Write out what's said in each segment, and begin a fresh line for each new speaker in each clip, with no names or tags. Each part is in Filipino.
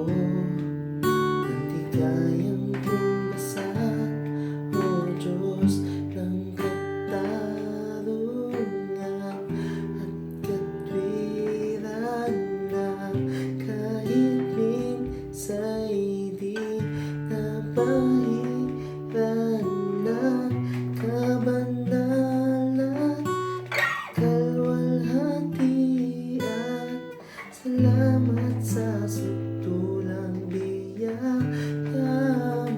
Lord. Salamat sa sutulang biyaya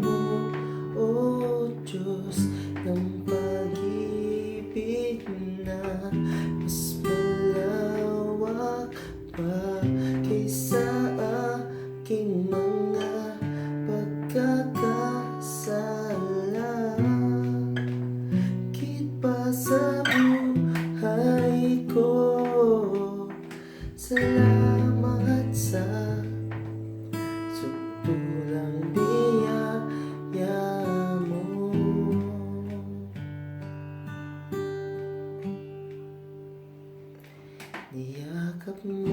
mo O Diyos ng pag-ibig na Mas malawak pa kaysa aking mga pagkakasala. Kit pa sa buhay ko. Salamat Niyakap mo